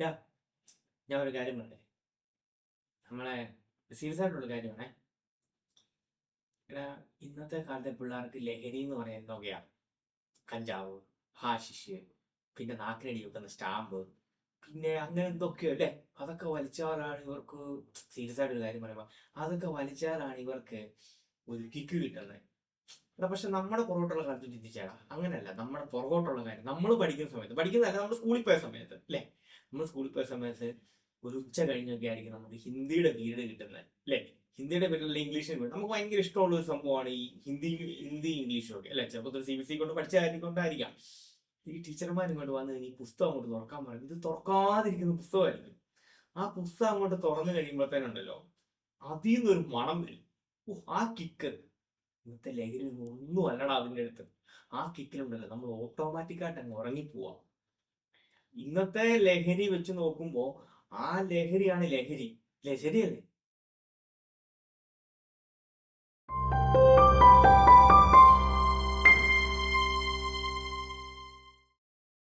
യാ ഞാൻ ഒരു കാര്യം പറഞ്ഞേ നമ്മളെ സീരിയസ് ആയിട്ടുള്ള കാര്യമാണേ. ഇന്നത്തെ കാലത്തെ പിള്ളേർക്ക് ലഹരി എന്ന് പറയാൻ എന്തൊക്കെയാ? കഞ്ചാവ് ഹാഷിഷ് പിന്നെ നാക്കിനടി വെക്കുന്ന സ്റ്റാമ്പ് പിന്നെ അങ്ങനെ എന്തൊക്കെയോ അല്ലേ? അതൊക്കെ വലിച്ചാലാണ് ഇവർക്ക് സീരിയസ് ആയിട്ടൊരു കാര്യം പറയുമ്പോൾ അതൊക്കെ വലിച്ചാലാണ് ഇവർക്ക് ഒരു കിക്ക് കിട്ടുന്നത് എടാ പക്ഷെ നമ്മുടെ പുറകോട്ടുള്ള കാലത്ത് ചിന്തിച്ചാടാ അങ്ങനെയല്ല. നമ്മുടെ പുറകോട്ടുള്ള കാര്യം നമ്മൾ പഠിക്കുന്ന സമയത്ത് പഠിക്കുന്നതല്ല നമ്മൾ സ്കൂളിൽ പോയ സമയത്ത് അല്ലേ? നമ്മൾ സ്കൂളിൽ പോയ സമയത്ത് ഒരു ഉച്ച കഴിഞ്ഞൊക്കെ ആയിരിക്കും നമുക്ക് ഹിന്ദിയുടെ പീരീഡ് കിട്ടുന്നത് അല്ലെ? ഹിന്ദിയുടെ പീരീഡ് ഇംഗ്ലീഷിന് പീരീഡ് നമുക്ക് ഭയങ്കര ഇഷ്ടമുള്ള ഒരു സംഭവമാണ് ഈ ഹിന്ദി ഹിന്ദി ഇംഗ്ലീഷും ഒക്കെ അല്ലെ? ചിലപ്പോൾ സി ബി സി കൊണ്ട് പഠിച്ച കാര്യം കൊണ്ടായിരിക്കാം. ഈ ടീച്ചർമാർ ഇങ്ങോട്ട് വന്ന് ഈ പുസ്തകം അങ്ങോട്ട് തുറക്കാൻ പറയും. ഇത് തുറക്കാതിരിക്കുന്ന പുസ്തകമായിരിക്കും. ആ പുസ്തകം അങ്ങോട്ട് തുറന്നു കഴിയുമ്പോഴത്തേനുണ്ടല്ലോ അതിൽ നിന്നൊരു മണം വരും. ഓ ആ കിക്ക് ഇന്നത്തെ ലഹരി ഒന്നും അല്ലടാ അതിന്റെ അടുത്ത്. ആ കിക്കിലുണ്ടല്ലോ നമ്മൾ ഓട്ടോമാറ്റിക്കായിട്ട് അങ്ങ് ഉറങ്ങിപ്പോവാം. ഇന്നത്തെ ലഹരി വെച്ച് നോക്കുമ്പോൾ ആ ലഹരിയാണ് ലഹരി. ലഹരിയല്ലേ?